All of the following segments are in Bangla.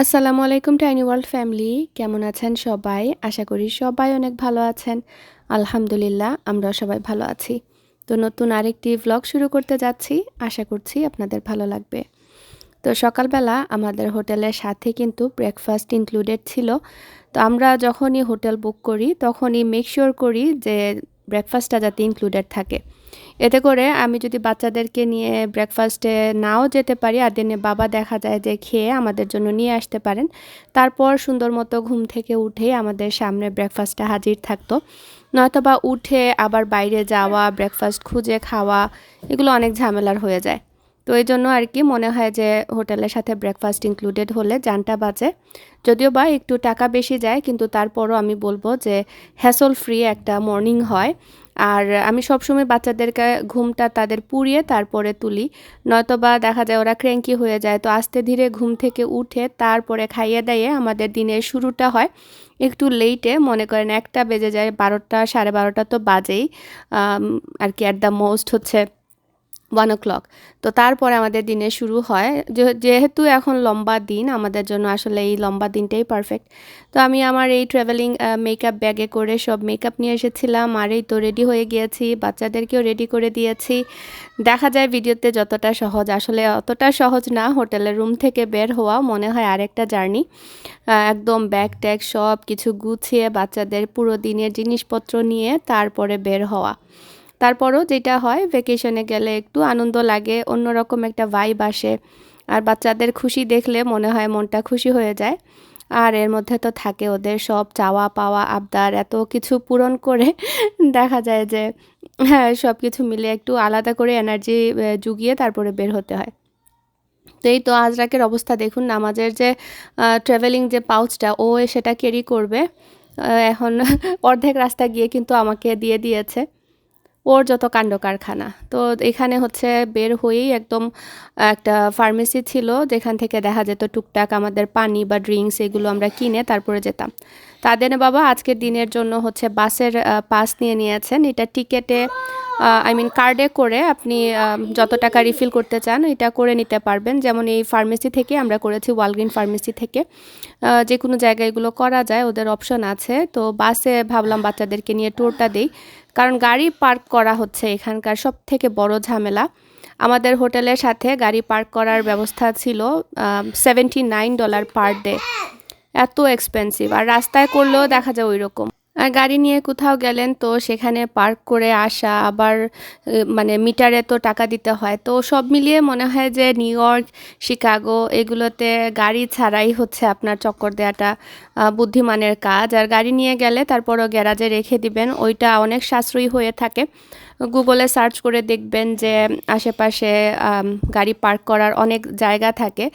আসসালামু আলাইকুম টাইনি ওয়ার্ল্ড ফ্যামিলি কেমন আছেন সবাই? আশা করি সবাই অনেক ভালো আছেন। আলহামদুলিল্লাহ আমরা সবাই ভালো আছি। তো নতুন আরেকটি ভ্লগ শুরু করতে যাচ্ছি। আশা করছি আপনাদের ভালো লাগবে। তো সকালবেলা আমাদের হোটেলের সাথে কিন্তু ব্রেকফাস্ট ইনক্লুডেড ছিল। তো আমরা যখনই হোটেল বুক করি, তখনই মেক শিওর করি যে ব্রেকফাস্টটা যাতে ইনক্লুডেড থাকে। এতে করে আমি যদি বাচ্চাদেরকে নিয়ে ব্রেকফাস্টে নাও যেতে পারি আর দিনে বাবা দেখা যায় যে খেয়ে আমাদের জন্য নিয়ে আসতে পারেন, তারপর সুন্দর মতো ঘুম থেকে উঠে আমাদের সামনে ব্রেকফাস্টটা হাজির থাকতো। নয়তো বা উঠে আবার বাইরে যাওয়া ব্রেকফাস্ট খুঁজে খাওয়া, এগুলো অনেক ঝামেলার হয়ে যায়। তো এই জন্য আর কি মনে হয় যে হোটেলের সাথে ব্রেকফাস্ট ইনক্লুডেড হলে জানটা বাজে যদিও বা একটু টাকা বেশি যায়, কিন্তু তারপরও আমি বলব যে হ্যাসল ফ্রি একটা মর্নিং হয়। আর আমি সবসময় বাচ্চাদেরকে ঘুমটা তাদের পুড়িয়ে তারপরে তুলি। নয়তোবা দেখা যায় ওরা ক্র্যাঙ্কি হয়ে যায়। তো আস্তে ধীরে ঘুম থেকে উঠে তারপরে খাইয়ে দাইয়ে আমাদের দিনের শুরুটা হয়। একটু লেটে মনে করেন একটা বেজে যায়, বারোটা, সাড়ে বারোটা তো বাজেই। আর কি অ্যাট দ্য মোস্ট হচ্ছে। ওয়ান ও ক্লক তো তারপরে আমাদের দিনে শুরু হয়। যেহেতু এখন লম্বা দিন, আমাদের জন্য আসলে এই লম্বা দিনটাই পারফেক্ট তো আমি আমার এই ট্রাভেলিং মেকআপ ব্যাগে করে সব মেকআপ নিয়ে এসেছিলাম। আর এই তো রেডি হয়ে গিয়েছি, বাচ্চাদেরকেও রেডি করে দিয়েছি। দেখা যায় ভিডিওতে যতটা সহজ, আসলে অতটা সহজ না, হোটেলের রুম থেকে বের হওয়া মনে হয় আরেকটা জার্নি একদম ব্যাগ ট্যাগ সব কিছু গুছিয়ে বাচ্চাদের পুরো দিনের জিনিসপত্র নিয়ে তারপরে বের হওয়া। তারপরও যেটা হয় ভেকেশনে গেলে একটু আনন্দ লাগে, অন্যরকম একটা ভাইব আসে। আর বাচ্চাদের খুশি দেখলে মনে হয় মনটা খুশি হয়ে যায়। আর এর মধ্যে তো থাকে ওদের সব চাওয়া পাওয়া, আবদার, এত কিছু পূরণ করে দেখা যায় যে হ্যাঁ সব কিছু মিলে একটু আলাদা করে এনার্জি জুগিয়ে তারপরে বের হতে হয়। তো এই তো আজরাকের অবস্থা দেখুন, নামাজের যে ট্রাভেলিং যে পাউচটা ও সেটা ক্যারি করবে। এখন অর্ধেক রাস্তা গিয়ে কিন্তু আমাকে দিয়ে দিয়েছে। ওর যত কাণ্ড কারখানা তো এখানে হচ্ছে বের হয়েই একদম একটা ফার্মেসি ছিল, যেখান থেকে দেখা যেত টুকটাক আমাদের পানি বা ড্রিঙ্কস এগুলো আমরা কিনে তারপরে যেতাম। তাদের বাবা আজকের দিনের জন্য হচ্ছে বাসের পাস নিয়ে নিয়েছেন। এটা টিকেটে আই মিন কার্ডে করে আপনি যত টাকা রিফিল করতে চান, এটা করে নিতে পারবেন। যেমন এই ফার্মেসি থেকে আমরা করেছি ওয়ালগ্রিন ফার্মেসি থেকে। যে কোনো জায়গায় এগুলো করা যায়, ওদের অপশন আছে। তো বাসে ভাবলাম বাচ্চাদেরকে নিয়ে ট্যুরটা দিই। কারণ গাড়ি পার্ক করা হচ্ছে এখানকার সব থেকে বড় ঝামেলা। আমাদের হোটেলের সাথে গাড়ি পার্ক করার ব্যবস্থা ছিল seventy nine dollar per day এত এক্সপেন্সিভ আর রাস্তায় করলেও দেখা যায় ওই রকম গাড়ি নিয়ে কোথাও গেলেন তো সেখানে পার্ক করে আসা, আবার মানে মিটারে তো টাকা দিতে হয়। তো সব মিলিয়ে মনে হয় যে নিউ ইয়র্ক শিকাগো এগুলোতে গাড়ি ছাড়াই হচ্ছে আপনার চক্কর দেওয়াটা বুদ্ধিমানের কাজ। আর গাড়ি নিয়ে গেলে তারপরও গ্যারাজে রেখে দিবেন, ওইটা অনেক সাশ্রয়ী হয়ে থাকে। গুগলে সার্চ করে দেখবেন যে আশেপাশে গাড়ি পার্ক করার অনেক জায়গা থাকে।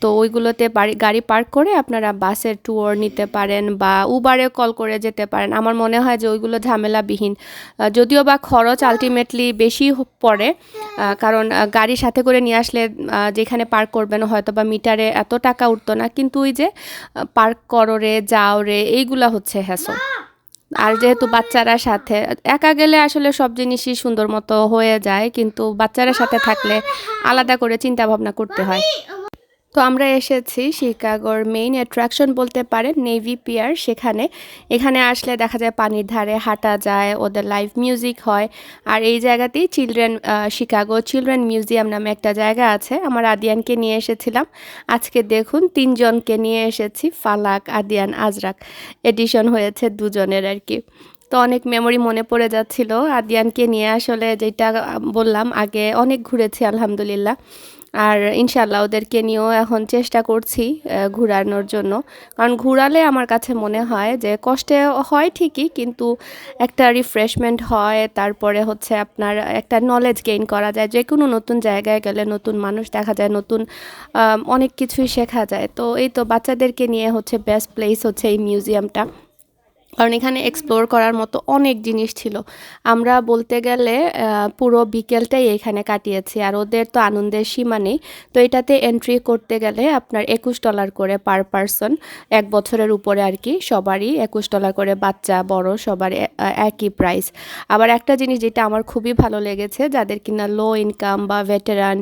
তো ওইগুলোতে গাড়ি পার্ক করে আপনারা বাসের ট্যুর নিতে পারেন বা উবারে কল করে যেতে পারেন। আমার মনে হয় যে ওইগুলো ঝামেলাবিহীন। যদিও বা খরচ আলটিমেটলি বেশি পড়ে কারণ গাড়ি সাথে করে নিয়ে আসলে যেখানে পার্ক করবেন হয়তো বা মিটারে এত টাকা উঠতো না। কিন্তু ওই যে পার্ক করো রে, যাও রে, এইগুলা হচ্ছে হ্যাসো আর যেহেতু বাচ্চারা সাথে, একা গেলে আসলে সব জিনিসই সুন্দর মতো হয়ে যায়, কিন্তু বাচ্চারা সাথে থাকলে আলাদা করে চিন্তা ভাবনা করতে হয়। তো আমরা এসেছি শিকাগোর মেইন অ্যাট্রাকশন বলতে পারেন নেভি পিয়ার সেখানে। এখানে আসলে দেখা যায় পানির ধারে হাঁটা যায়, ওদের লাইভ মিউজিক হয়। আর এই জায়গাতেই চিলড্রেন শিকাগো চিলড্রেন মিউজিয়াম নামে একটা জায়গা আছে। আমার আদিয়ানকে নিয়ে এসেছিলাম। আজকে দেখুন তিনজনকে নিয়ে এসেছি, ফালাক, আদিয়ান, আজরাক। এডিশন হয়েছে দুজনের আর কি। তো অনেক মেমোরি মনে পড়ে যাচ্ছিল। আদিয়ানকে নিয়ে আসলে যেটা বললাম, আগে অনেক ঘুরেছি, আলহামদুলিল্লাহ। আর ইনশাল্লাহ ওদেরকে নিয়েও এখন চেষ্টা করছি ঘুরানোর জন্য। কারণ ঘুরালে আমার কাছে মনে হয় যে কষ্টে হয় ঠিকই, কিন্তু একটা রিফ্রেশমেন্ট হয়, তারপরে হচ্ছে আপনার একটা নলেজ গেইন করা যায়। যে কোনো নতুন জায়গায় গেলে নতুন মানুষ দেখা যায়, নতুন অনেক কিছুই শেখা যায়। তো এই তো বাচ্চাদেরকে নিয়ে হচ্ছে বেস্ট প্লেস হচ্ছে এই মিউজিয়ামটা কারণ এখানে এক্সপ্লোর করার মতো অনেক জিনিস ছিল। আমরা বলতে গেলে পুরো বিকেলটাই এখানে কাটিয়েছি, আর ওদের তো আনন্দের সীমা নেই। তো এটাতে এন্ট্রি করতে গেলে আপনার একুশ ডলার করে পার পারসন এক বছরের উপরে আর কি, সবারই একুশ ডলার করে, বাচ্চা, বড়, সবার একই প্রাইস আবার একটা জিনিস যেটা আমার খুবই ভালো লেগেছে, যাদের কিনা লো ইনকাম বা ভেটেরান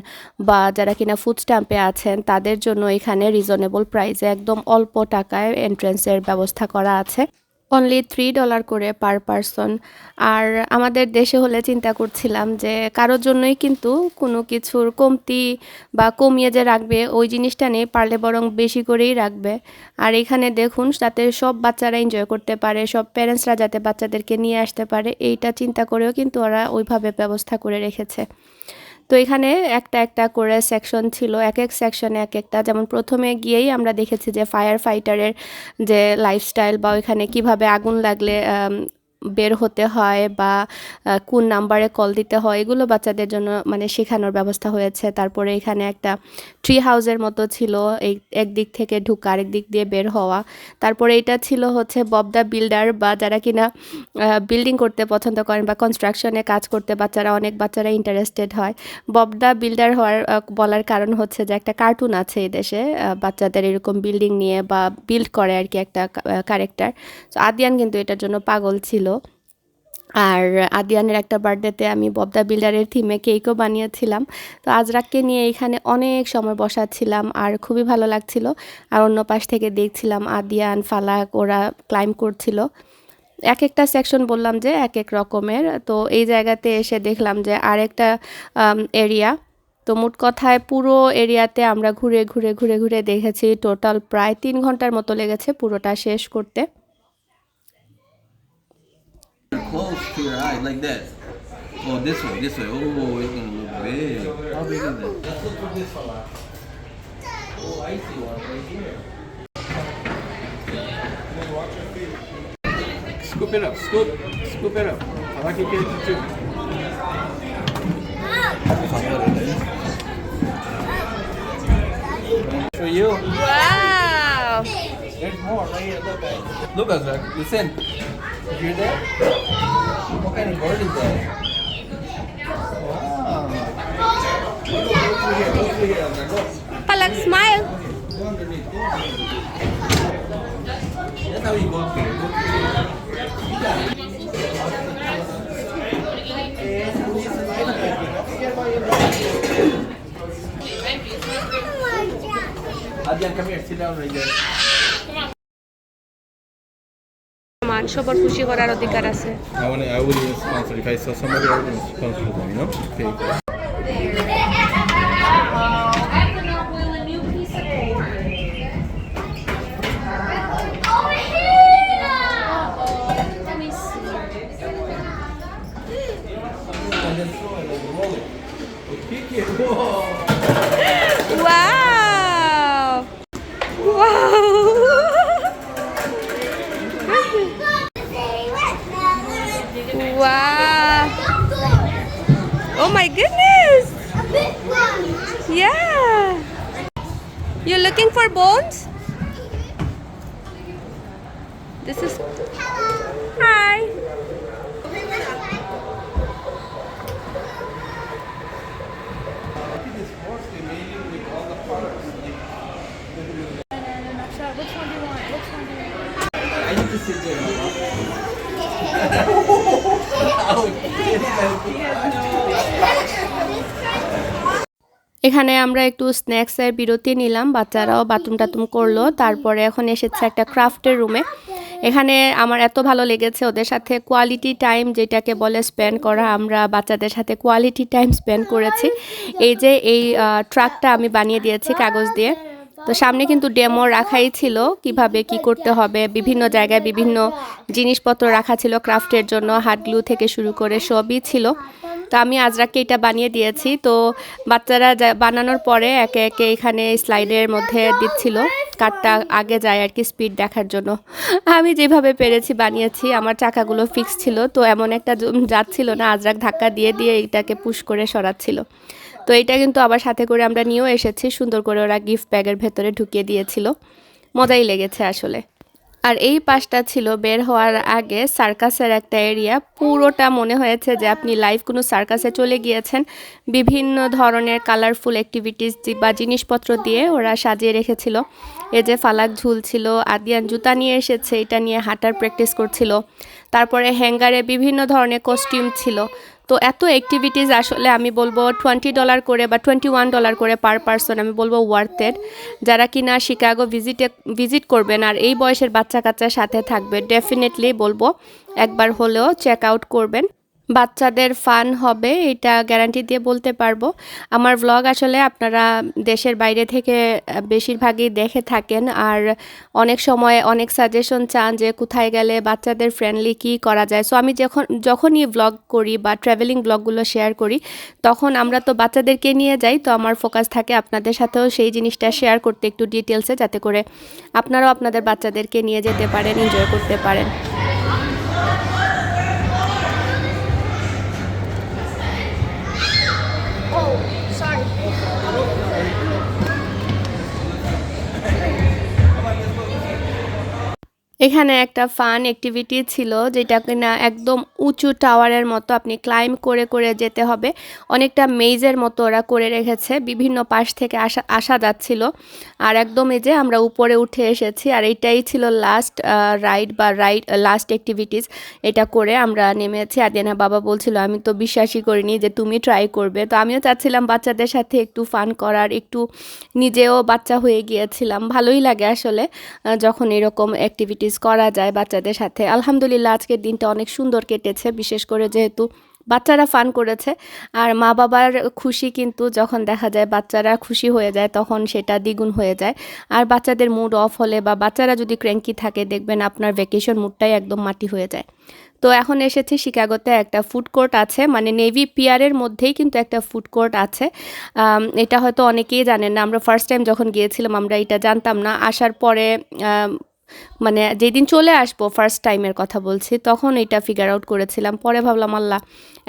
বা যারা কিনা ফুড স্ট্যাম্পে আছেন, তাদের জন্য এখানে রিজনেবল প্রাইসে একদম অল্প টাকায় এন্ট্রেন্সের ব্যবস্থা করা আছে। অনলি থ্রি ডলার করে পার পারসন আর আমাদের দেশে হলে চিন্তা করছিলাম যে কারোর জন্যই কিন্তু কোনো কিছুর কমতি বা কমিয়ে যে রাখবে, ওই জিনিসটা নেই, পারলে বরং বেশি করেই রাখবে। আর এখানে দেখুন যাতে সব বাচ্চারা এনজয় করতে পারে, সব প্যারেন্টসরা যাতে বাচ্চাদেরকে নিয়ে আসতে পারে, এইটা চিন্তা করেও কিন্তু ওরা ওইভাবে ব্যবস্থা করে রেখেছে। তো এখানে একটা একটা করে সেকশন ছিল এক এক সেকশনে এক একটা যেমন প্রথমে গিয়েই আমরা দেখেছি যে ফায়ার ফাইটারের যে লাইফস্টাইল বা ওইখানে কীভাবে আগুন লাগলে বের হতে হয় বা কোন নাম্বারে কল দিতে হয়, এগুলো বাচ্চাদের জন্য মানে শেখানোর ব্যবস্থা হয়েছে। তারপরে এখানে একটা ট্রি হাউসের মতো ছিল, এই একদিক থেকে ঢুকা আরেক দিক দিয়ে বের হওয়া। তারপরে এটা ছিল হচ্ছে বব দ্য বিল্ডার বা যারা কিনা বিল্ডিং করতে পছন্দ করেন বা কনস্ট্রাকশনে কাজ করতে বাচ্চারা, অনেক বাচ্চারা ইন্টারেস্টেড হয়। বব দ্য বিল্ডার হওয়ার বলার কারণ হচ্ছে যে একটা কার্টুন আছে এই দেশে বাচ্চাদের এরকম বিল্ডিং নিয়ে বা বিল্ড করে আর কি একটা ক্যারেক্টার তো আদিয়ান কিন্তু এটার জন্য পাগল ছিল। আর আদিয়ানের একটা বার্থডেতে আমি ববদা বিল্ডারের থিমে কেকও বানিয়েছিলাম। তো আজরাককে নিয়ে এখানে অনেক সময় বসাচ্ছিলাম আর খুবই ভালো লাগছিল। আর অন্য পাশ থেকে দেখছিলাম আদিয়ান, ফালাক, ওরা ক্লাইম্ব করছিল। এক একটা সেকশন বললাম যে এক এক রকমের। তো এই জায়গাতে এসে দেখলাম যে আরেকটা এরিয়া তো মোট কথায় পুরো এরিয়াতে আমরা ঘুরে ঘুরে ঘুরে ঘুরে দেখেছি। টোটাল প্রায় তিন ঘণ্টার মতো লেগেছে পুরোটা শেষ করতে। To your eye, like that. Oh, this way, this way. Oh, it's gonna look big. How big is it? Let's look for this one. Oh, I see one right here. Scoop it up, scoop, scoop it up. I like it getting too. For you. Wow! There's more right here. Look at Look, Azrak. Listen. You hear that? What kind of bird is that? Wow. Look, look through here. Look through here, Azrak. Look. Palak, smile! Go underneath. Go underneath. That's how you go up there. Go through here. You got it. Adrian, come here. Sit down right there. সবার খুশি করার অধিকার আছে। my goodness! A big! Yeah! You're looking for bones? This is. Hi! Which one do you want? Which one do you want? I need to sit oh, he has no. এখানে আমরা একটু স্ন্যাক্সের বিরতি নিলাম। বাচ্চারাও বাথরুম টাথরুম করল, তারপরে এখন এসেছে একটা ক্রাফটের রুমে এখানে আমার এত ভালো লেগেছে ওদের সাথে কোয়ালিটি টাইম যেটাকে বলে স্পেন্ড করা, আমরা বাচ্চাদের সাথে কোয়ালিটি টাইম স্পেন্ড করেছি। এই যে এই ট্রাকটা আমি বানিয়ে দিয়েছি কাগজ দিয়ে। তো সামনে কিন্তু ডেমো রাখাই ছিল, কীভাবে কি করতে হবে। বিভিন্ন জায়গায় বিভিন্ন জিনিসপত্র রাখা ছিল ক্রাফটের জন্য হাত গ্লু থেকে শুরু করে সবই ছিল। তো আমি আজরাককে এটা বানিয়ে দিয়েছি। তো বাচ্চারা বানানোর পরে একে একে এখানে স্লাইডের মধ্যে দিচ্ছিল, কাঠটা আগে যায় আর কি স্পিড দেখার জন্য। আমি যেভাবে পেরেছি বানিয়েছি, আমার চাকাগুলো ফিক্স ছিল। তো এমন একটা যাচ্ছিল না, আজরাক ধাক্কা দিয়ে দিয়ে এটাকে পুশ করে সরাচ্ছিল। তো এটা কিন্তু আবার সাথে করে আমরা নিয়েও এসেছি। সুন্দর করে ওরা গিফট ব্যাগের ভেতরে ঢুকিয়ে দিয়েছিল। মজাই লেগেছে আসলে। আর এই পাশটা ছিল বের হওয়ার আগে সার্কাসের একটা এরিয়া পুরোটা মনে হয়েছে যে আপনি লাইভ কোনো সার্কাসে চলে গিয়েছেন। বিভিন্ন ধরনের কালারফুল অ্যাক্টিভিটিস বা জিনিসপত্র দিয়ে ওরা সাজিয়ে রেখেছিল। এই যে ফালাক ঝুলছিল, আদিয়ান জুতা নিয়ে এসেছে, এটা নিয়ে হাঁটার প্র্যাকটিস করছিল। তারপরে হ্যাঙ্গারে বিভিন্ন ধরনের কস্টিউম ছিল। তো এত অ্যাক্টিভিটিস আসলে আমি বলব টোয়েন্টি ডলার করে বা টোয়েন্টি ওয়ান ডলার করে পার পারসন আমি বলব ওয়ার্থের যারা কি না শিকাগো ভিজিটে ভিজিট করবেন আর এই বয়সের বাচ্চা কাচ্চার সাথে থাকবে ডেফিনেটলি বলব। একবার হলেও চেক আউট করবেন। বাচ্চাদের ফান হবে, এটা গ্যারান্টি দিয়ে বলতে পারব। আমার ভ্লগ আসলে আপনারা দেশের বাইরে থেকে বেশিরভাগই দেখে থাকেন। আর অনেক সময় অনেক সাজেশন চান যে কোথায় গেলে বাচ্চাদের ফ্রেন্ডলি কি করা যায়। সো আমি যখন, যখনই ভ্লগ করি বা ট্রাভেলিং ব্লগগুলো শেয়ার করি, তখন আমরা তো বাচ্চাদেরকে নিয়ে যাই। তো আমার ফোকাস থাকে আপনাদের সাথেও সেই জিনিসটা শেয়ার করতে একটু ডিটেলসে যাতে করে আপনারাও আপনাদের বাচ্চাদেরকে নিয়ে যেতে পারেন এনজয় করতে পারেন। এখানে একটা ফান অ্যাক্টিভিটি ছিল, যেটা কিনা একদম উঁচু টাওয়ারের মতো আপনি ক্লাইম করে করে যেতে হবে। অনেকটা মেজের মতো ওরা করে রেখেছে, বিভিন্ন পাশ থেকে আসা আসা যাচ্ছিল। আর একদম এই যে আমরা উপরে উঠে এসেছি, আর এইটাই ছিল লাস্ট রাইড বা রাইড লাস্ট অ্যাক্টিভিটিস এটা করে আমরা নেমেছি। আদিয়ানা বাবা বলছিল, আমি তো বিশ্বাসই করিনি যে তুমি ট্রাই করবে। তো আমিও চাচ্ছিলাম বাচ্চাদের সাথে একটু ফান করার, একটু নিজেও বাচ্চা হয়ে গিয়েছিলাম। ভালোই লাগে আসলে যখন এরকম অ্যাক্টিভিটিস করা যায় বাচ্চাদের সাথে। আলহামদুলিল্লাহ আজকের দিনটা অনেক সুন্দর কেটেছে, বিশেষ করে যেহেতু বাচ্চারা ফান করেছে। আর মা বাবার খুশি কিন্তু যখন দেখা যায় বাচ্চারা খুশি হয়ে যায় তখন সেটা দ্বিগুণ হয়ে যায়। আর বাচ্চাদের মুড অফ হলে বা বাচ্চারা যদি ক্র্যাঙ্কি থাকে দেখবেন আপনার ভ্যাকেশন মুডটাই একদম মাটি হয়ে যায়। তো এখন এসেছি শিকাগোতে একটা ফুড কোর্ট আছে মানে নেভি পিয়ারের মধ্যেই কিন্তু একটা ফুড কোর্ট আছে। এটা হয়তো অনেকেই জানেন না, আমরা ফার্স্ট টাইম যখন গিয়েছিলাম আমরা এটা জানতাম না। আসার পরে মানে যেদিন চলে আসব ফার্স্ট টাইমের কথা বলছি, তখন এটা ফিগার আউট করেছিলাম। পরে ভাবলাম, আল্লাহ,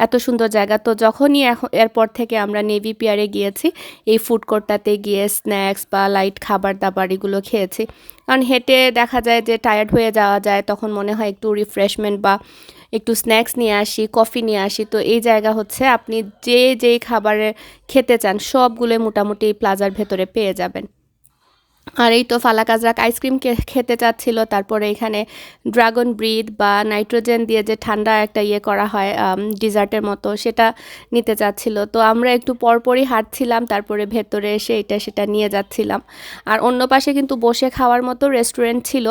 এত সুন্দর জায়গা। তো যখনই এখন এরপর থেকে আমরা নেভি পিয়ারে গিয়েছি, এই ফুড কোর্টটাতে গিয়ে স্ন্যাক্স বা লাইট খাবার দাবার এগুলো খেয়েছি। কারণ হেঁটে দেখা যায় যে টায়ার্ড হয়ে যাওয়া যায়, তখন মনে হয় একটু রিফ্রেশমেন্ট বা একটু স্ন্যাক্স নিয়ে আসি কফি নিয়ে আসি। তো এই জায়গা হচ্ছে, আপনি যে যেই খাবারে খেতে চান, সবগুলোই মোটামুটি প্লাজার ভেতরে পেয়ে যাবেন। আর এই তো ফালাকাজরাক আইসক্রিম খেতে চাচ্ছিল। তারপরে এখানে ড্রাগন ব্রিড বা নাইট্রোজেন দিয়ে যে ঠান্ডা একটা ইয়ে করা হয় ডিজার্টের মতো, সেটা নিতে চাচ্ছিল। তো আমরা একটু পরপরই হাঁটছিলাম, তারপরে ভেতরে এসে এটা সেটা নিয়ে যাচ্ছিলাম। আর অন্য পাশে কিন্তু বসে খাওয়ার মতো রেস্টুরেন্ট ছিল,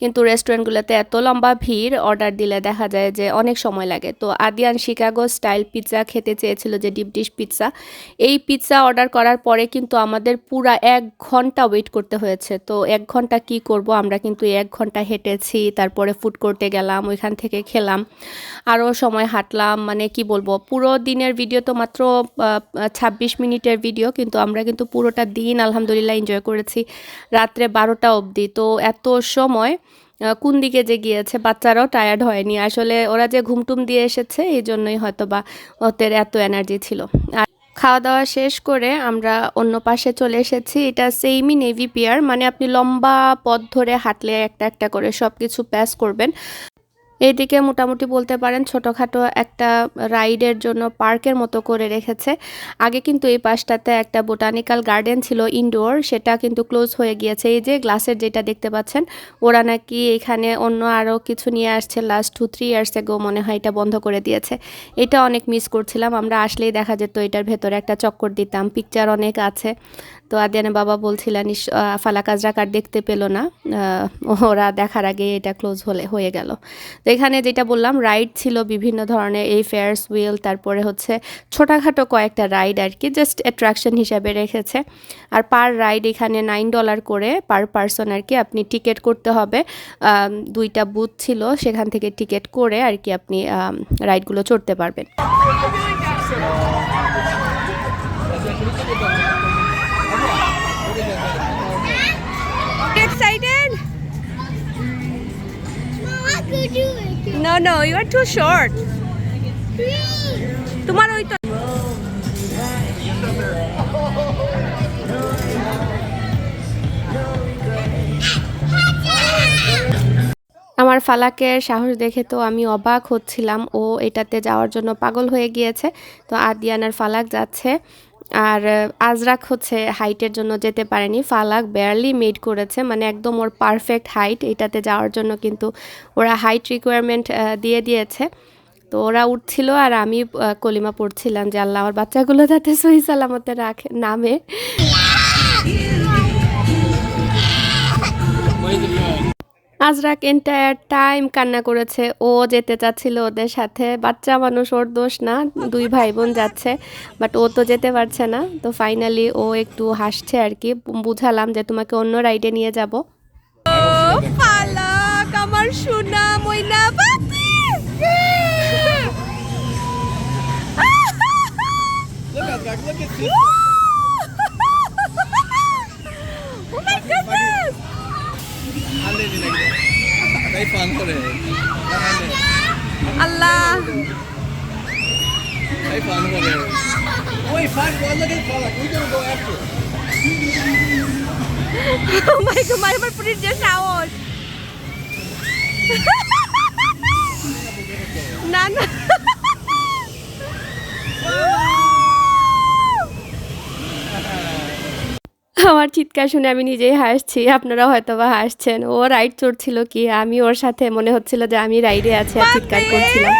কিন্তু রেস্টুরেন্টগুলোতে এত লম্বা ভিড় অর্ডার দিলে দেখা যায় যে অনেক সময় লাগে। তো আদিয়ান শিকাগো স্টাইল পিৎজা খেতে চেয়েছিল যে ডিপ ডিশ পিৎজা এই পিৎজা অর্ডার করার পরে কিন্তু আমাদের পুরা এক ঘণ্টা ওয়েট করতে হয়েছে। তো এক ঘণ্টা কি করব? আমরা কিন্তু এক ঘণ্টা হেঁটেছি, তারপরে ফুড কোর্টে গেলাম, ওইখান থেকে খেলাম। আরও সময় হাঁটলাম মানে কি বলব, পুরো দিনের ভিডিও তো মাত্র ছাব্বিশ মিনিটের ভিডিও কিন্তু আমরা কিন্তু পুরোটা দিন আলহামদুলিল্লাহ এনজয় করেছি, রাত্রে বারোটা অবধি। তো এত সময় কোন দিকে যে গিয়েছে, বাচ্চারাও টায়ার্ড হয়নি। আসলে ওরা যে ঘুমটুম দিয়ে এসেছে, এই জন্যই হয়তো বা ওদের এত এনার্জি ছিল। আর খাওয়া দাওয়া শেষ করে আমরা অন্য পাশে চলে এসেছি। এটা সেইমি নেভি পিয়ার মানে আপনি লম্বা পথ ধরে হাঁটলে একটা একটা করে সব কিছু প্যাস করবেন। এইদিকে মোটামুটি বলতে পারেন ছোটোখাটো একটা রাইডের জন্য পার্কের মতো করে রেখেছে। আগে কিন্তু এই পাশটাতে একটা বোটানিক্যাল গার্ডেন ছিল ইনডোর, সেটা কিন্তু ক্লোজ হয়ে গিয়েছে। এই যে গ্লাসের যেটা দেখতে পাচ্ছেন, ওরা নাকি এখানে অন্য আরও কিছু নিয়ে আসছে last two three years ago মনে হয় এটা বন্ধ করে দিয়েছে। এটা অনেক মিস করছিলাম, আমরা আসলেই দেখা যেত এটার ভেতরে একটা চক্কর দিতাম। পিকচার অনেক আছে। তো আদিয়ানে বাবা বলছিলেন ইস আহ, ফালাকাজ রাকার দেখতে পেল না। ওরা দেখার আগে এটা ক্লোজ হলে হয়ে গেল। তো এখানে যেটা বললাম রাইড ছিল বিভিন্ন ধরনের এই ফেয়ার্স হুইল তারপরে হচ্ছে ছোটোখাটো কয়েকটা রাইড আর কি জাস্ট অ্যাট্রাকশন হিসাবে রেখেছে। আর পার রাইড এখানে নাইন ডলার করে পার পারসন আর কি আপনি টিকিট করতে হবে। দুইটা বুথ ছিল সেখান থেকে টিকিট করে আর কি আপনি রাইডগুলো চড়তে পারবেন। No, you are too short. আর ফালাকের সাহস দেখে তো আমি অবাক হচ্ছিলাম। ও এটাতে যাওয়ার জন্য পাগল হয়ে গিয়েছে। তো আদিয়ানার ফালাক যাচ্ছে। আর আজরাক হচ্ছে হাইটের জন্য যেতে পারেনি। ফালাক বেয়ারলি মেড করেছে মানে একদম ওর পারফেক্ট হাইট এটাতে যাওয়ার জন্য কিন্তু ওরা হাইট রিকোয়ারমেন্ট দিয়ে দিয়েছে। তো ওরা উঠছিল আর আমি কলিমা পড়ছিলাম যে আল্লাহ, আমার বাচ্চাগুলো যাতে সহি সালামতে রাখে, নামে। আজরাক এন্টায়ার টাইম কান্না করেছে ও যেতে চাচ্ছিল ওদের সাথে বাচ্চা মানুষ ওর দোষ না দুই ভাই বোন যাচ্ছে বাট ও তো যেতে পারছে না তো ফাইনালি ও একটু হাসছে আর কি বুঝালাম যে তোমাকে অন্য রাইডে নিয়ে যাব আমার সোনা ময়না পাখি Look at that. Look at this. God, my my put it just out. না না আমার চিৎকার শুনে আমি নিজেই হাসছি। আপনারা হয়তো বা হাসছেন। ও রাইড চড়ছিল কি? আমি ওর সাথে মনে হচ্ছিল যে আমি রাইডে আছি আর চিৎকার করছিলাম।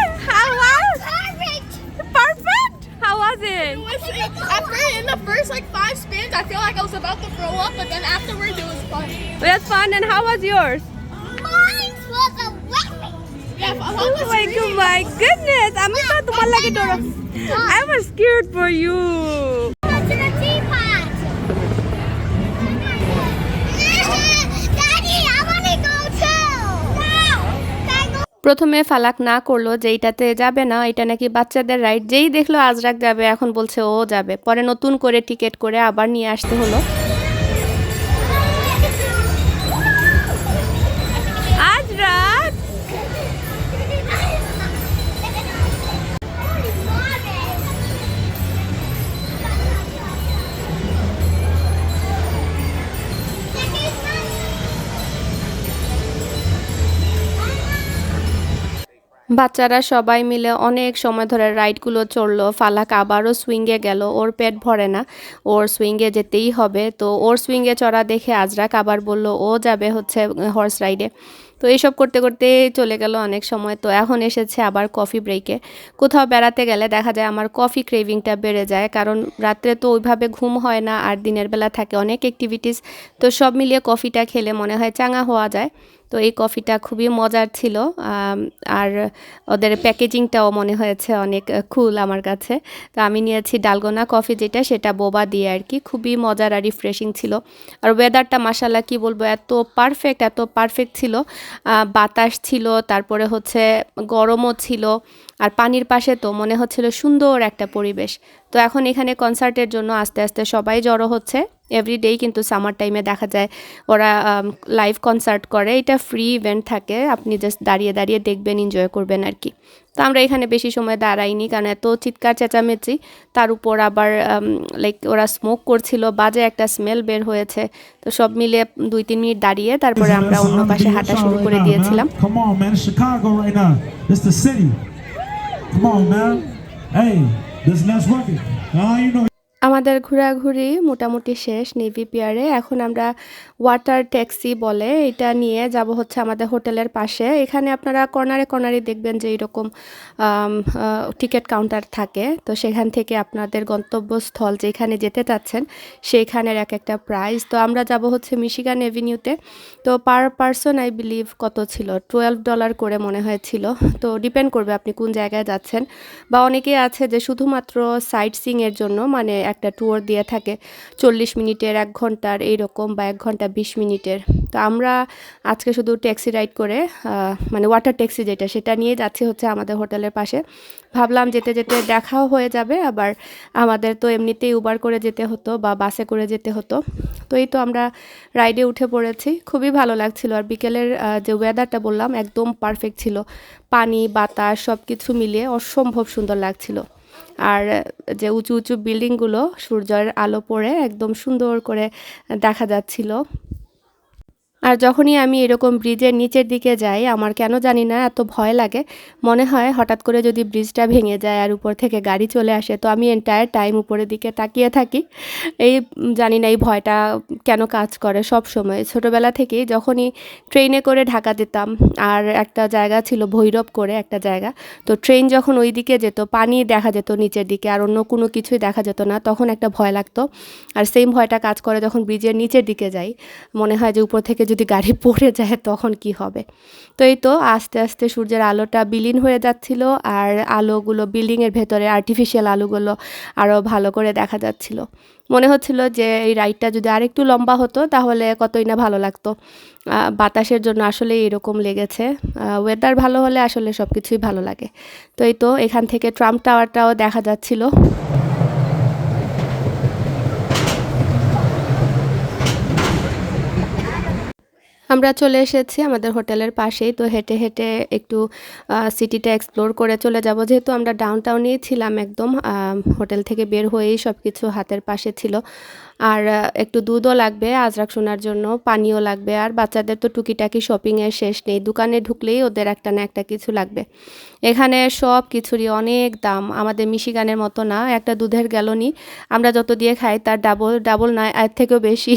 তোমার লাগে I was scared for you প্রথমে ফালাক না করল যে এইটাতে যাবে না, এটা নাকি বাচ্চাদের রাইড যেই দেখল আজরাক যাবে, এখন বলছে ও যাবে। পরে নতুন করে টিকিট করে আবার নিয়ে আসতে হলো। বাচ্চারা সবাই মিলে অনেক সময় ধরে রাইডগুলো চড়লো, ফালাক আবারও সুইঙ্গে গেল, ওর পেট ভরে না, ওর সুইঙ্গে যেতেই হবে। তো ওর সুইঙ্গে চড়া দেখে আজরাক আবার বলল, ও যাবে হচ্ছে হর্স রাইডে তো এইসব করতে করতে চলে গেল অনেক সময়। তো এখন এসেছে আবার কফি ব্রেকে কোথাও বেড়াতে গেলে দেখা যায় আমার কফি ক্রেভিংটা বেড়ে যায়, কারণ রাত্রে তো ওইভাবে ঘুম হয় না আর দিনের বেলা থাকে অনেক অ্যাক্টিভিটিস তো সব মিলিয়ে কফিটা খেলে মনে হয় চাঙা হওয়া যায়। তো এই কফিটা খুবই মজার ছিল আর ওদের প্যাকেজিংটাও মনে হয়েছে অনেক কুল আমার কাছে। তো আমি নিয়েছি ডালগোনা কফি যেটা, সেটা বোবা দিয়ে আর কি। খুবই মজার আর রিফ্রেশিং ছিল। আর ওয়েদারটা মাসাল্লাহ কি বলব, এত পারফেক্ট এত পারফেক্ট ছিল। বাতাস ছিল, তারপরে হচ্ছে গরমও ছিল, আর পানির পাশে তো মনে হচ্ছিল সুন্দর একটা পরিবেশ। তো এখন এখানে কনসার্টের জন্য আস্তে আস্তে সবাই জড়ো হচ্ছে। এভরিডেই কিন্তু সামার টাইমে দেখা যায় ওরা লাইভ কনসার্ট করে। এটা ফ্রি ইভেন্ট থাকে। আপনি জাস্ট দাঁড়িয়ে দাঁড়িয়ে দেখবেন এনজয় করবেন আর কি। তো আমরা এখানে বেশি সময় দাঁড়াইনি কারণ এত চিৎকার চেঁচামেচি। তার উপর আবার লাইক ওরা স্মোক করছিল বাজে একটা স্মেল বের হয়েছে। তো সব মিলে দুই তিন মিনিট দাঁড়িয়ে তারপরে আমরা অন্য পাশে হাঁটা শুরু করে দিয়েছিলাম। Come on, man. Hey, this next record. You know. আমাদের ঘোরাঘুরি মোটামুটি শেষ নেভি পিয়ারে এখন আমরা ওয়াটার ট্যাক্সি বলে এটা নিয়ে যাব হচ্ছে আমাদের হোটেলের পাশে। এখানে আপনারা কর্নারে কর্নারে দেখবেন যে এরকম টিকিট কাউন্টার থাকে। তো সেখান থেকে আপনাদের গন্তব্যস্থল যেখানে যেতে চাচ্ছেন, সেইখানের এক একটা প্রাইস তো আমরা যাব হচ্ছে মিশিগান এভিনিউতে তো। পার পারসন আই বিলিভ কত ছিল? টুয়েলভ ডলার করে মনে হয়েছিল। তো ডিপেন্ড করবে আপনি কোন জায়গায় যাচ্ছেন। বা অনেকেই আছে যে শুধুমাত্র সাইট সিংয়ের জন্য মানে একটা ট্যুর দিয়ে থাকে। চল্লিশ মিনিটের, এক ঘণ্টার এইরকম বা এক ঘণ্টা বিশ মিনিটের। তো আমরা আজকে শুধু ট্যাক্সি রাইড করে মানে ওয়াটার ট্যাক্সি যেটা, সেটা নিয়ে যাচ্ছি হচ্ছে আমাদের হোটেলের পাশে। ভাবলাম যেতে যেতে দেখাও হয়ে যাবে, আবার আমাদের তো এমনিতেই উবার করে যেতে হতো বা বাসে করে যেতে হতো। তো এই তো আমরা রাইডে উঠে পড়েছি। খুবই ভালো লাগছিল। আর বিকেলের যে ওয়েদারটা বললাম, একদম পারফেক্ট ছিল। পানি, বাতাস সব কিছু মিলিয়ে অসম্ভব সুন্দর লাগছিল। আর যে উঁচু উঁচু বিল্ডিংগুলো সূর্যের আলো পড়ে একদম সুন্দর করে দেখা যাচ্ছিল। আর যখনই আমি এরকম ব্রিজের নিচের দিকে যাই, আমার কেন জানি না, এত ভয় লাগে। মনে হয় হঠাৎ করে যদি ব্রিজটা ভেঙে যায় আর উপর থেকে গাড়ি চলে আসে, তো আমি এন্টায়ার টাইম উপরের দিকে তাকিয়ে থাকি। এই জানি না এই ভয়টা কেন কাজ করে সব সময়। ছোটোবেলা থেকেই যখনই ট্রেনে করে ঢাকা যেতাম, আর একটা জায়গা ছিল ভৈরব করে একটা জায়গা, তো ট্রেন যখন ওই দিকে যেত, পানি দেখা যেত নিচের দিকে আর অন্য কোনো কিছুই দেখা যেত না, তখন একটা ভয় লাগতো। আর সেম ভয়টা কাজ করে যখন ব্রিজের নিচের দিকে যাই, মনে হয় যে উপর থেকে যদি গাড়ি পড়ে যায় তখন কি হবে? তো এই তো আস্তে আস্তে সূর্যের আলোটা বিলীন হয়ে যাচ্ছিল আর আলোগুলো বিল্ডিংয়ের ভেতরে আর্টিফিশিয়াল আলোগুলো আরও ভালো করে দেখা যাচ্ছিল। মনে হচ্ছিল যে এই রাইডটা যদি আরেকটু লম্বা হতো তাহলে কতই না ভালো লাগতো। বাতাসের জন্য আসলে এরকম লেগেছে। ওয়েদার ভালো হলে আসলে সব কিছুই ভালো লাগে। তো এই তো এখান থেকে ট্রাম্প টাওয়ারটাও দেখা যাচ্ছিল। আমরা চলে এসেছি আমাদের হোটেলের পাশেই। তো হেঁটে হেঁটে একটু সিটিটা এক্সপ্লোর করে চলে যাব। যেহেতু আমরা ডাউন টাউনেই ছিলাম একদম হোটেল থেকে বের হয়েই সব কিছু হাতের পাশে ছিল। আর একটু দুধও লাগবে আজরাক শোনার জন্য পানিও লাগবে। আর বাচ্চাদের তো টুকিটাকি শপিংয়ের শেষ নেই। দোকানে ঢুকলেই ওদের একটা না একটা কিছু লাগবে। এখানে সব কিছুরই অনেক দাম। আমাদের মিশিগানের মতো না, একটা দুধের গ্যালনই আমরা যত দিয়ে খাই তার ডাবল ডাবল নয় এর থেকেও বেশি।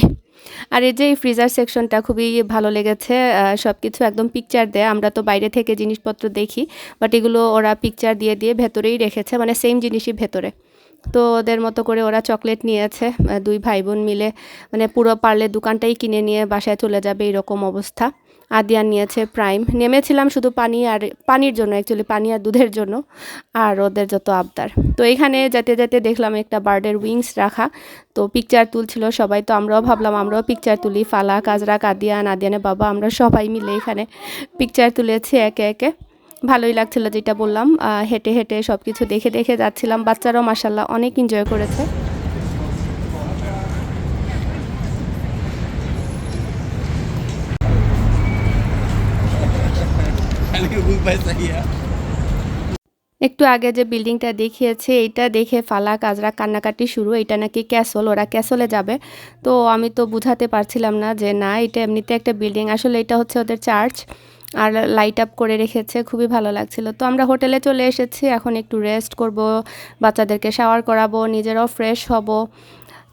আর এই যে এই ফ্রিজার সেকশনটা খুবই ভালো লেগেছে সব কিছু একদম পিকচার দেয়। আমরা তো বাইরে থেকে জিনিসপত্র দেখি বাট এগুলো ওরা পিকচার দিয়ে দিয়ে ভেতরেই রেখেছে মানে সেম জিনিসই ভেতরে। তো ওদের মতো করে ওরা চকলেট নিয়েছে দুই ভাই বোন মিলে। মানে পুরো পারলে দোকানটাই কিনে নিয়ে বাসায় চলে যাবে এরকম অবস্থা। আদিয়ান নিয়েছে প্রাইম। নেমেছিলাম শুধু পানি আর পানির জন্য অ্যাকচুয়ালি পানি আর দুধের জন্য আর ওদের যত আবদার। তো এখানে যেতে যেতে দেখলাম একটা বার্ডের উইংস রাখা। তো পিকচার তুলছিল সবাই। তো আমরাও ভাবলাম, আমরাও পিকচার তুলি। ফালা কাজরা কাদিয়ান আদিয়ানে বাবা, আমরা সবাই মিলে এখানে পিকচার তুলেছি একে একে। ভালোই লাগছিল যেটা বললাম। হেঁটে হেঁটে সব কিছু দেখে দেখে যাচ্ছিলাম। বাচ্চারাও মাসাল্লাহ অনেক এনজয় করেছে। একটু আগে যে বিল্ডিংটা দেখিয়েছে, এইটা দেখে ফালা কাজরা কান্নাকাটি শুরু। এটা নাকি ক্যাসল, ওরা ক্যাসলে যাবে। তো আমি তো বুঝাতে পারছিলাম না যে না, এটা এমনিতে একটা বিল্ডিং। আসলে এটা হচ্ছে ওদের চার্চ, আর লাইট আপ করে রেখেছে, খুবই ভালো লাগছিল। তো আমরা হোটেলে চলে এসেছি, এখন একটু রেস্ট করব, বাচ্চাদেরকে শাওয়ার করাবো, নিজেরাও ফ্রেশ হব।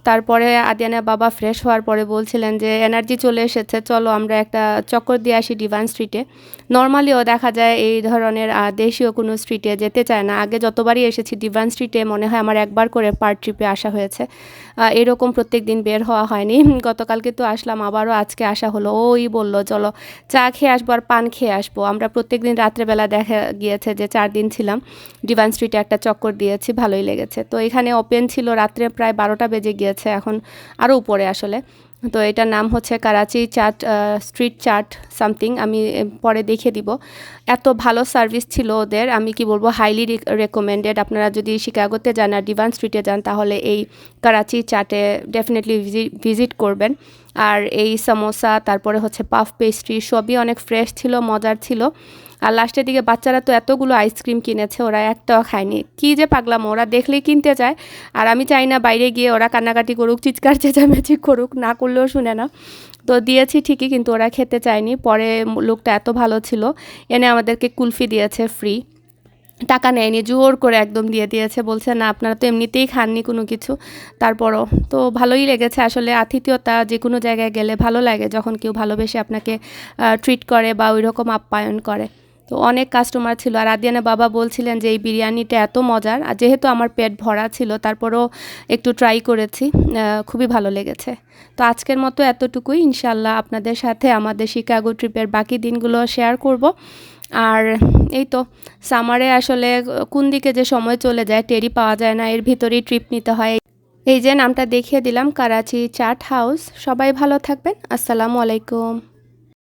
তারপরে আদিয়ানের বাবা ফ্রেশ হওয়ার পরে বলছিলেন যে এনার্জি চলে এসেছে, চলো আমরা একটা চক্কর দিয়ে আসি ডিভান স্ট্রিটে নর্মালিও দেখা যায় এই ধরনের দেশীয় কোনো স্ট্রিটে যেতে চায় না। আগে যতবারই এসেছি ডিভান স্ট্রিটে মনে হয় আমার একবার করে পার ট্রিপে আসা হয়েছে। এরকম প্রত্যেক দিন বের হওয়া হয়নি। গতকালকে তো আসলাম, আবারও আজকে আসা হলো। ওই বলল, চলো চা খেয়ে আসব আর পান খেয়ে আসব। আমরা প্রত্যেক দিন রাত্রেবেলা দেখা গিয়েছে যে, চার দিন ছিলাম ডিভান স্ট্রিটে একটা চক্কর দিয়েছি, ভালোই লেগেছে। তো এখানে ওপেন ছিল রাত্রে প্রায় বারোটা বেজে গিয়েছে এখন আরও উপরে আসলে। তো এটার নাম হচ্ছে করাচি চাট স্ট্রিট চাট সামথিং আমি পরে দেখিয়ে দিব। এত ভালো সার্ভিস ছিল ওদের, আমি কি বলব হাইলি রেকমেন্ডেড আপনারা যদি শিকাগোতে যান আর ডিভান স্ট্রিটে যান, তাহলে এই করাচি চাটে ডেফিনেটলি ভিজিট করবেন। আর এই সমোসা তারপরে হচ্ছে পাফ পেস্ট্রি সবই অনেক ফ্রেশ ছিল, মজার ছিল। আর লাস্টের দিকে বাচ্চারা তো এতগুলো আইসক্রিম কিনেছে, ওরা একটাও খায়নি। কী যে পাগলাম, ওরা দেখলেই কিনতে চায় আর আমি চাই না বাইরে গিয়ে ওরা কান্নাকাটি করুক, চিৎকার চেঁচামেচি করুক, না করলেও শুনে না। তো দিয়েছি ঠিকই, কিন্তু ওরা খেতে চায়নি। পরে লোকটা এত ভালো ছিল, এনে আমাদেরকে কুলফি দিয়েছে ফ্রি টাকা নেয়নি, জোর করে একদম দিয়ে দিয়েছে, বলছে, না, আপনারা তো এমনিতেই খাননি কোনো কিছু। তারপরও, তো ভালোই লেগেছে। আসলে আতিথ্যতা যে কোনো জায়গায় গেলে ভালো লাগে, যখন কেউ ভালোবেসে আপনাকে ট্রিট করে বা ওই রকম আপ্যায়ন করে। তো অনেক কাস্টমার ছিল। আর আদিয়ানা বাবা বলছিলেন যে, এই বিরিয়ানিটা এত মজার। আর যেহেতু আমার পেট ভরা ছিল, তারপরও একটু ট্রাই করেছি। খুবই ভালো লেগেছে। তো আজকের মতো এতটুকুই। ইনশাল্লাহ আপনাদের সাথে আমাদের শিকাগো ট্রিপের বাকি দিনগুলো শেয়ার করব। আর এই তো সামারে আসলে কোন দিকে যে সময় চলে যায় টেরি পাওয়া যায় না। এর ভিতরেই ট্রিপ নিতে হয়। এই যে নামটা দেখিয়ে দিলাম করাচি চাট হাউস সবাই ভালো থাকবেন। আসসালামু আলাইকুম।